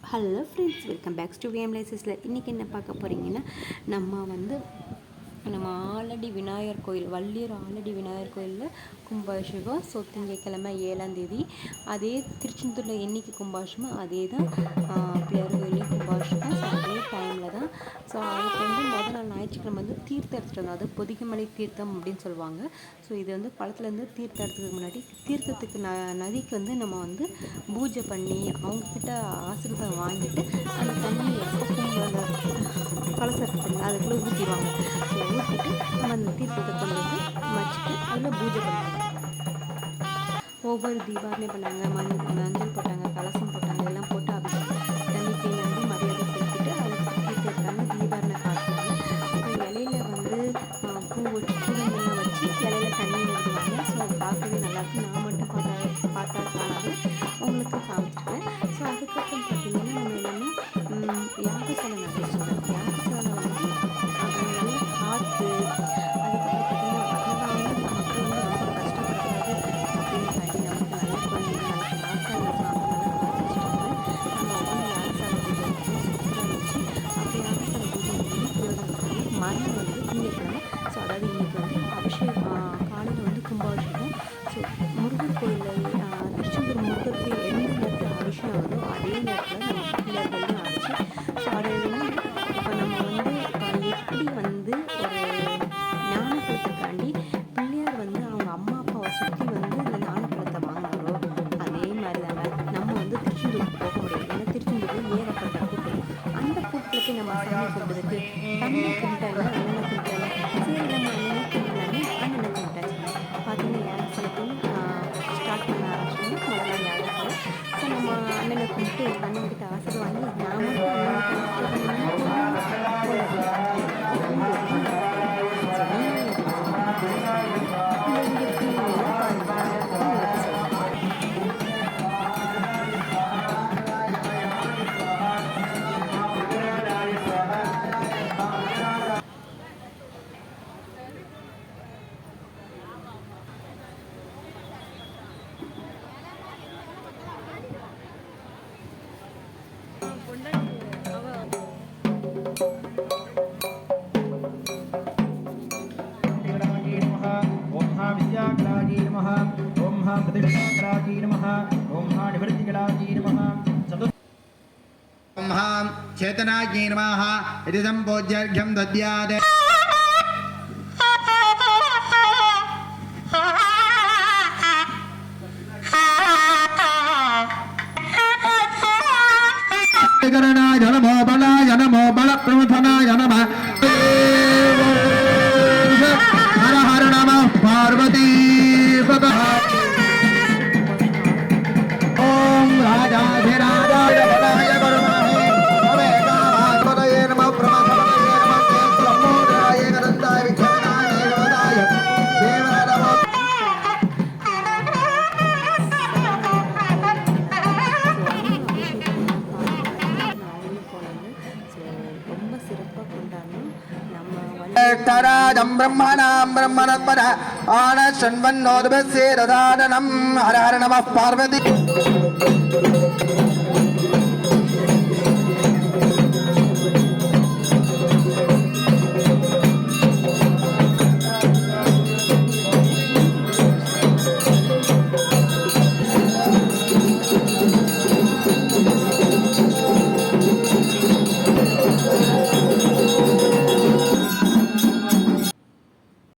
Hello friends welcome backs to VM லைசஸில் இன்றைக்கி என்ன பார்க்க போகிறீங்கன்னா நம்ம வந்து நம்ம ஆலடி விநாயகர் கோயில் வள்ளியூர் ஆலடி விநாயகர் கோயிலில் கும்பாபிஷேகம் ஸோ திங்கட்கிழமை ஏழாம் தேதி. அதே திருச்செந்தூரில் என்னைக்கு கும்பாபிஷேகம் அதே தான் தீர்த்தம் எடுத்துகிட்டு வந்தோம். அது பொதிகமலை தீர்த்தம் அப்படின்னு சொல்லுவாங்க. ஸோ இது வந்து பழத்துலேருந்து தீர்த்தம் எடுத்ததுக்கு முன்னாடி தீர்த்தத்துக்கு ந நதிக்கு வந்து நம்ம வந்து பூஜை பண்ணி அவங்கக்கிட்ட ஆசீர்வாதம் வாங்கிட்டு அந்த தண்ணி எப்போ அந்த கலசம் அதுக்குள்ளே ஊற்றிடுவாங்க ஸோ ஊற்றிட்டு நம்ம அந்த தீர்த்தத்தை கொண்டு வந்து வச்சுட்டு அதில் பூஜை பண்ணுவாங்க ஒவ்வொரு தீபாவளி பண்ணாங்க. மஞ்சள் மஞ்சள் போட்டாங்க கலசம் போட்டாங்க எல்லாம் போட்டு ம், யாகசாலை நடத்திச்சிருந்தோம் யாகசாலை வந்து நல்ல காற்று அதுக்கப்புறம் பார்த்தீங்கன்னா வரலாறு மக்கள் வந்து ரொம்ப கஷ்டப்படக்கூடாது அப்படின்னுக்காண்டி நமக்கு நல்ல குழந்தைங்க நல்லா நம்ம பூஜை வச்சு அப்படி பூஜை பண்ணி பண்ணி வந்து ஸோ அதாவது இன்னைக்கு வந்து அபிஷேகம் காலையில் வந்து கும்பாபிஷேகம். ஸோ நம்ம சாமி கும்பிடுறதுக்கு தம்பி கும்பிட்டாங்க அண்ணனை கும்பிட்டாங்க சரி நம்ம அண்ணனை கும்பிடலாமே அண்ணனை கும்பிட்டாச்சு பார்த்தீங்கன்னா யாகசலத்தையும் ஸ்டார்ட் பண்ண ஆரம்பிச்சோம்னா முதல்ல யாகசலம் ஸோ நம்ம அண்ணனை கும்பிட்டு அண்ணன்கிட்ட ஆசீர்வாதம் வாங்கி நான் மட்டும் പ്രതിഷ്ഠാകലാജീ നമ ഓം ഹാ നിവൃത്തികലാജീ നമ ഓം ഹാം ചേതനാജീ നമ ഇതി സംപോജ്യർഘ്യം ദദ്യാത് ജനമോ ബലായ നമോ ஜேஷ்டராஜம் பிரம்மணாம் பிரம்மணத்மர ஆன சண்வன்னோதுபசே ரதாடனம் ஹர ஹர நம பார்வதி.